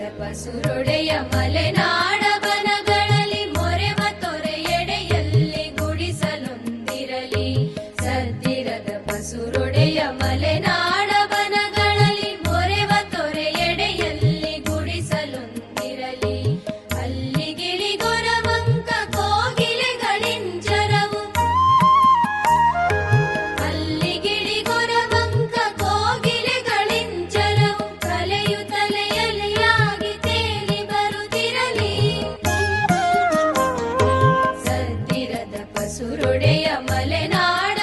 ಪಸುರೊಡೆಯ ಮಲೆನಾಡ ಬನಗಳಲ್ಲಿ ಮೊರೆ ಮತ್ತೊರೆ ಎಡೆಯಲ್ಲಿ ಗುಡಿಸಲೊಂದಿರಲಿ. ಸದ್ದಿರದ ಪಸುರೊಡೆ తోడేయ మలెనాడ